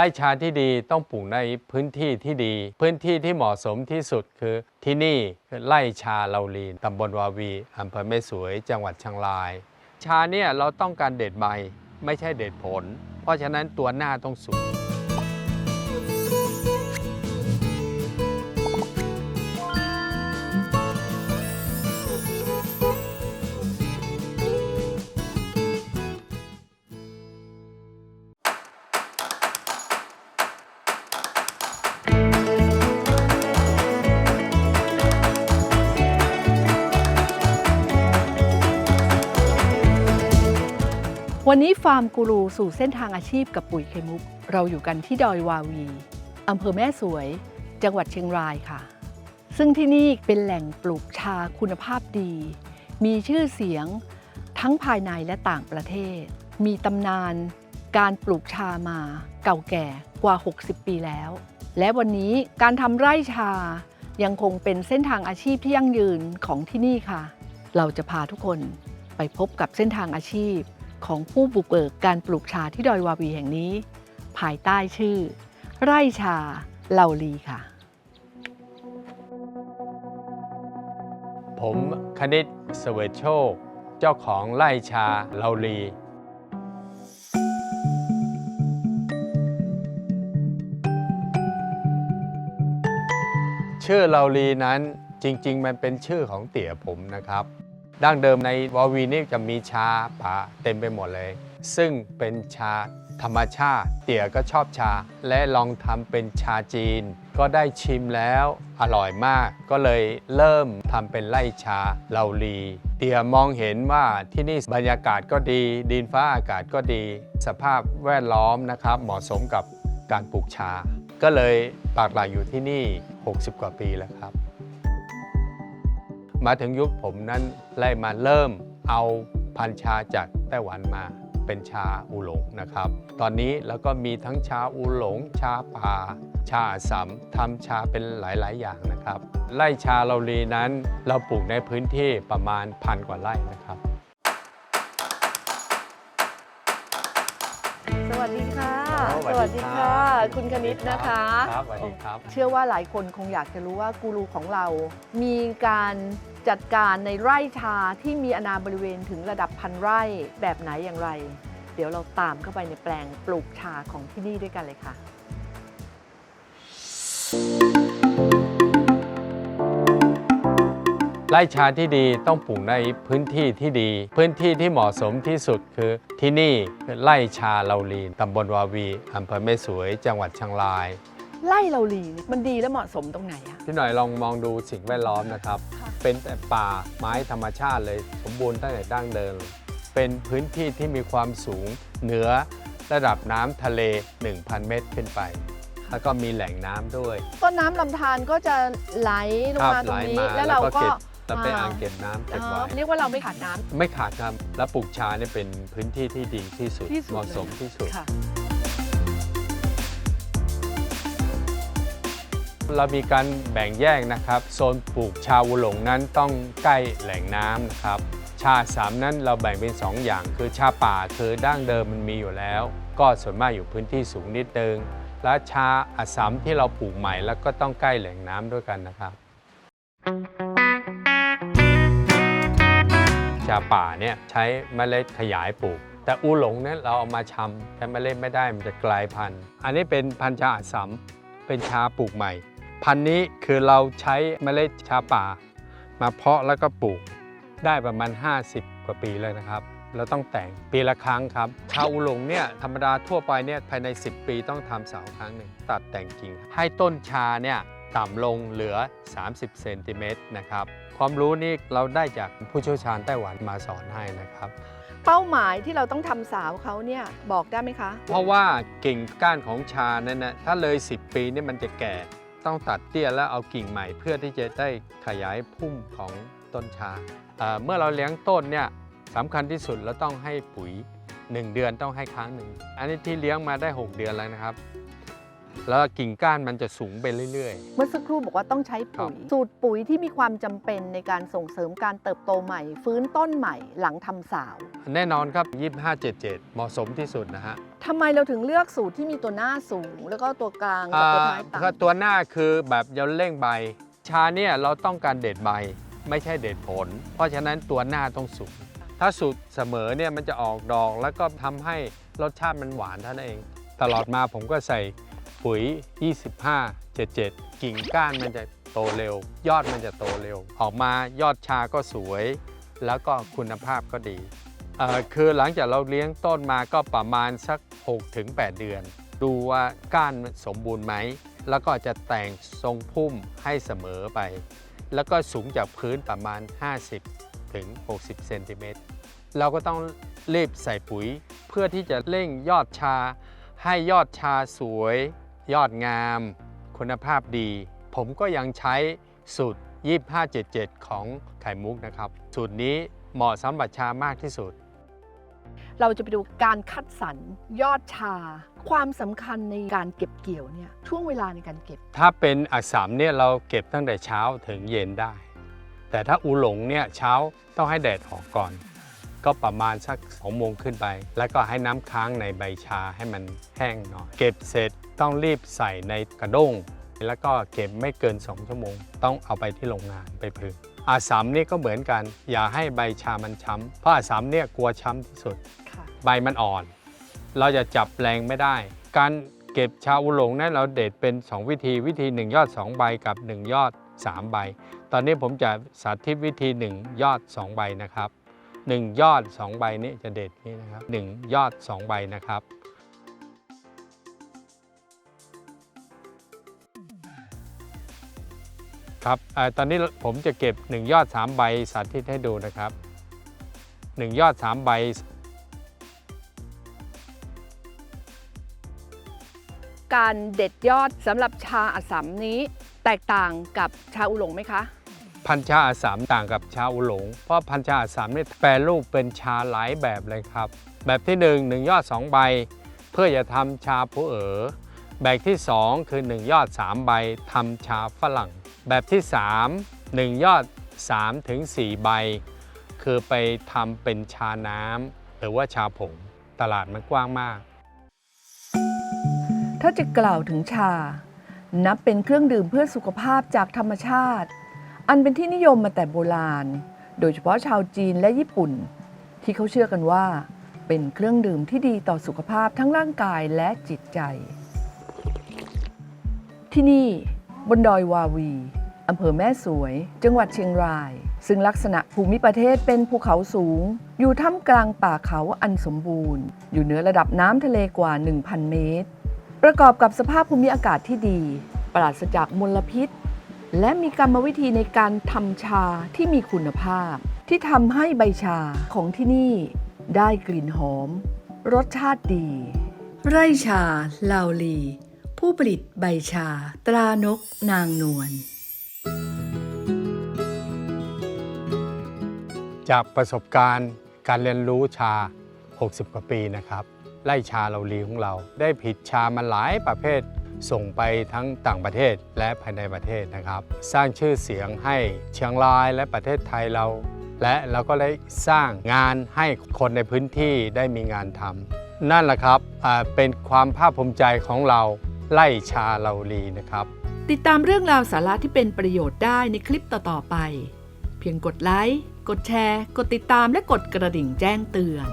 ไร่ชาที่ดีต้องปลูกในพื้นที่ที่ดี พื้นที่ที่เหมาะสมที่สุดคือที่นี่คือไร่ชาเลาลีนตำบลวาวีอำเภอแม่สวย จังหวัดเชียงราย ชาเนี่ยเราต้องการเด็ดใบไม่ใช่เด็ดผล เพราะฉะนั้นตัวหน้าต้องสูง วันนี้ฟาร์มกูรูสู่เส้นทางอาชีพกับปุ๋ยเคมุก เราอยู่กันที่ดอยวาวีอำเภอแม่สวย จังหวัดเชียงรายค่ะ ซึ่งที่นี่เป็นแหล่งปลูกชาคุณภาพดี มีชื่อเสียงทั้งภายในและต่างประเทศ มีตำนานการปลูกชามาเก่าแก่กว่า 60 ปีแล้ว และวันนี้การทำไร่ชายังคงเป็นเส้นทางอาชีพที่ยั่งยืนของที่นี่ค่ะ เราจะพาทุกคนไปพบกับเส้นทางอาชีพ ของผู้บุกเบิกการปลูกชาที่ดอยวาวีแห่งนี้ ภายใต้ชื่อ ไร่ชาเหล่าลีค่ะ ผมคณิตเสวตโชค เจ้าของไร่ชาเลาลีชื่อเลาลีนั้นจริง ๆ มันเป็นชื่อของเตี่ยผมนะครับ ดั้งเดิมในวาวีนี่จะมีชาป่าเต็มไปหมดเลย ซึ่งเป็นชาธรรมชาติ เตี่ยก็ชอบชา และลองทำเป็นชาจีน ก็ได้ชิมแล้วอร่อยมาก ก็เลยเริ่มทำเป็นไร่ชาเหลาลี เตี่ยมองเห็นว่าที่นี่บรรยากาศก็ดี ดินฟ้าอากาศก็ดี สภาพแวดล้อมนะครับ เหมาะสมกับการปลูกชา ก็เลยปากหลักอยู่ที่นี่ 60 กว่าปีแล้วครับ มาถึงยุคผมนั้นไล่มาเริ่มเอาพันชาจากไต้หวันมาเป็นชาอูหลงนะครับ ตอนนี้แล้วก็มีทั้งชาอูหลง ชาป่า ชาสสัมทำชาเป็นหลาย ๆ อย่างนะครับไร่ชาเราลีนั้นเราปลูกในพื้นที่ประมาณพันกว่าไร่นะครับ สวัสดีค่ะ สวัสดีครับคุณคณิตนะคะ ครับสวัสดีครับ เชื่อว่าหลายคนคงอยากจะรู้ว่ากูรูของเรา มีการจัดการในไร่ชาที่มีอนาบริเวณถึงระดับพันไร่แบบไหนอย่างไร เดี๋ยวเราตามเข้าไปในแปลงปลูกชาของที่นี่ด้วยกันเลยค่ะ ไร่ชาที่ดีต้องปลูกในพื้นที่ที่ดี พื้นที่ที่เหมาะสมที่สุดคือที่นี่คือไร่ชาเลาลีนตำบลวาวีอำเภอแม่สวย จังหวัดเชียงรายไร่เราลีเนี่ยมันดีและเหมาะสมตรงไหนอะพี่หน่อยลองมองดูสิ่งแวดล้อมนะครับค่ะเป็นแต่ป่าไม้ธรรมชาติเลย สมบูรณ์ตั้งแต่ดั้งเดิม เป็นพื้นที่ที่มีความสูงเหนือระดับน้ำทะเล 1,000 เมตรขึ้นไป แล้วก็มีแหล่งน้ำด้วย ต้นน้ำลำธารก็จะไหลลงครับมาตไหรลงนี้มาแล้วแล้เราวก็ก็เก็บ แล้วเป็นอ่างเก็บน้ำเก็บอ๋อไว้เรียกว่าเราไม่ขาดน้ำ ไม่ขาดครับแล้วปลูกชาเนี่ยเป็นพื้นที่ที่ดีที่สุดที่สุด เหมาะสมเลยที่สุด ค่ะ เรามีการแบ่งแยกนะครับ โซนปลูกชาวูหลงนั้นต้องใกล้แหล่งน้ำนะครับ ชาสามนั้นเราแบ่งเป็น 2 อย่าง คือชาป่าคือดั้งเดิมมันมีอยู่แล้ว ก็ส่วนมากอยู่พื้นที่สูงนิดนึง และชาอัสสัมที่เราปลูกใหม่แล้วก็ต้องใกล้แหล่งน้ำด้วยกันนะครับ ชาป่าเนี่ยใช้เมล็ดขยายปลูก แต่อูหลงเนี่ยเราเอามาชำใช้เมล็ดไม่ได้มันจะกลายพันธุ์อันนี้เป็นพันธุ์ชาอัสสัมเป็นชาปลูกใหม่ พันธุ์นี้คือเราใช้เมล็ดชาป่า มาเพาะแล้วก็ปลูกได้ประมาณ 50 กว่าปีแล้วนะครับเราต้องแต่งปีละครั้งครับชาอูหลงเนี่ยธรรมดาทั่วไปเนี่ยภายใน 10 ปีต้องทำเสาครั้งหนึ่งตัดแต่งกิ่งให้ต้นชาเนี่ย ต่ำลงเหลือ 30 เซนติเมตรนะครับ ความรู้นี้เราได้จากผู้เชี่ยวชาญไต้หวันมาสอนให้นะครับ เป้าหมายที่เราต้องทำสาวเขาเนี่ยบอกได้ไหมคะ เพราะว่ากิ่งก้านของชานั้นนะถ้าเลย 10 ปีนี่มันจะแก่ต้องตัดเตี้ยแล้วเอากิ่งใหม่เพื่อที่จะได้ขยายพุ่มของต้นชาเอ่อเมื่อเราเลี้ยงต้นเนี่ยสำคัญที่สุดเราต้องให้ปุ๋ย 1 เดือนต้องให้ครั้งหนึ่ง อันนี้ที่เลี้ยงมาได้ 6 เดือนแล้วนะครับ แล้วกิ่งก้านมันจะสูงไปเรื่อย เมื่อสักครู่บอกว่าต้องใช้ปุ๋ยครับสูตรปุ๋ยที่มีความจำเป็นในการส่งเสริมการเติบโตใหม่ ฟื้นต้นใหม่หลังทำสาว ๆ แน่นอนครับ 2577 เหมาะสมที่สุดนะฮะทำไมเราถึงเลือกสูตรที่มีตัวหน้าสูง แล้วก็ตัวกลางกับตัวท้ายอ่าก็ต่ำตัวหน้าคือแบบยนเร่งใบ ชาเนี่ยเราต้องการเด็ดใบไม่ใช่เด็ดผล เพราะฉะนั้นตัวหน้าต้องสูง ถ้าสูตรเสมอเนี่ยมันจะออกดอกแล้วก็ทำให้รสชาติมันหวานเท่านั้นเอง ตลอดมาผมก็ใส่ ปุ๋ย 25 77 กิ่งก้านมันจะโตเร็ว ยอดมันจะโตเร็ว ออกมายอดชาก็สวย แล้วก็คุณภาพก็ดีคือหลังจากเราเลี้ยงต้นมาก็ประมาณสัก 6-8 เดือน ดูว่าก้านมันสมบูรณ์ไหม แล้วก็จะแต่งทรงพุ่มให้เสมอไป แล้วก็สูงจากพื้นประมาณ 50ถึง60เซนติเมตรเราก็ต้องรีบใส่ปุ๋ย เพื่อที่จะเร่งยอดชาให้ยอดชาสวย ยอดงาม คุณภาพดี ผมก็ยังใช้สูตร 2577 ของไข่มุกนะครับ สูตรนี้เหมาะสำหรับชามากที่สุด เราจะไปดูการคัดสรรยอดชา ความสำคัญในการเก็บเกี่ยวเนี่ยช่วงเวลาในการเก็บ ถ้าเป็นอักษรเนี่ยเราเก็บตั้งแต่เช้าถึงเย็นได้ แต่ถ้าอูหลงเนี่ยเช้าต้องให้แดดออกก่อน ก็ประมาณสักสองโมงขึ้นไป แล้วก็ให้น้ำค้างในใบชาให้มันแห้งหน่อย เก็บเสร็จ ต้องรีบใส่ในกระด้ง แล้วก็เก็บไม่เกิน 2 ชั่วโมง ต้องเอาไปที่โรงงานไปผึ่งอาสามนี่ก็เหมือนกัน อย่าให้ใบชามันช้ำเพราะอาสามเนี่ยกลัวช้ำที่สุดค่ะใบมันอ่อน เราจะจับแรงไม่ได้ การเก็บชาอุหลงนั้นเราเด็ดเป็น 2 วิธีวิธี 1 ยอด 2 ใบกับ 1 ยอด 3 ใบ ตอนนี้ผมจะสาธิตวิธี 1 ยอด 2 ใบนะครับ 1 ยอด 2 ใบนี้จะเด็ดนี่นะครับ1ยอด 2 ใบนะครับ ครับเออตอนนี้ผมจะเก็บ 1 ยอด 3 ใบสาธิตให้ดูนะครับ 1 ยอด 3 ใบการเด็ดยอดสำหรับชาอัสสัมนี้แตกต่างกับชาอุหลงไหมคะ พันธุ์ชาอาสามต่างกับชาอุหลง เพราะพันธุ์ชาอาสามนี่แปรรูปเป็นชาหลายแบบเลยครับ แบบที่1 1ยอด 2 ใบ เพื่อจะทำชาผู้เอ๋อแบบที่ 2 คือ 1 ยอด 3 ใบทำชาฝรั่ง แบบที่ 3 1 ยอด 3 ถึง 4 ใบ คือไปทำเป็นชาน้ำหรือว่าชาผง ตลาดมันกว้างมาก ถ้าจะกล่าวถึงชา นับเป็นเครื่องดื่มเพื่อสุขภาพจากธรรมชาติ อันเป็นที่นิยมมาแต่โบราณ โดยเฉพาะชาวจีนและญี่ปุ่น ที่เขาเชื่อกันว่า เป็นเครื่องดื่มที่ดีต่อสุขภาพทั้งร่างกายและจิตใจ ที่นี่บนดอยวาวี อำเภอแม่สวย จังหวัดเชียงราย ซึ่งลักษณะภูมิประเทศเป็นภูเขาสูง อยู่ท่ามกลางป่าเขาอันสมบูรณ์ อยู่เหนือระดับน้ำทะเลกว่า 1,000 เมตร ประกอบกับสภาพภูมิอากาศที่ดี ปราศจากมลพิษ และมีกรรมวิธีในการทำชาที่มีคุณภาพ ที่ทำให้ใบชาของที่นี่ ได้กลิ่นหอม รสชาติดี ไร่ชาลาวลี ผู้ผลิตใบชา ตรานกนางนวล จากประสบการณ์การเรียนรู้ชา 60 กว่าปีนะครับ ไล่ชาเราลีของเรา ได้ผิดชามาหลายประเภท ส่งไปทั้งต่างประเทศและภายในประเทศนะครับ สร้างชื่อเสียงให้เชียงรายและประเทศไทยเรา และเราก็ได้สร้างงานให้คนในพื้นที่ได้มีงานทำนั่นแหละครับเป็นความภาคภูมิใจของเราไล่ชาเราลีนะครับ ติดตามเรื่องราวสาระที่เป็นประโยชน์ได้ในคลิปต่อๆไป เพียงกดไลค์ กดแชร์ กดติดตามและกดกระดิ่งแจ้งเตือน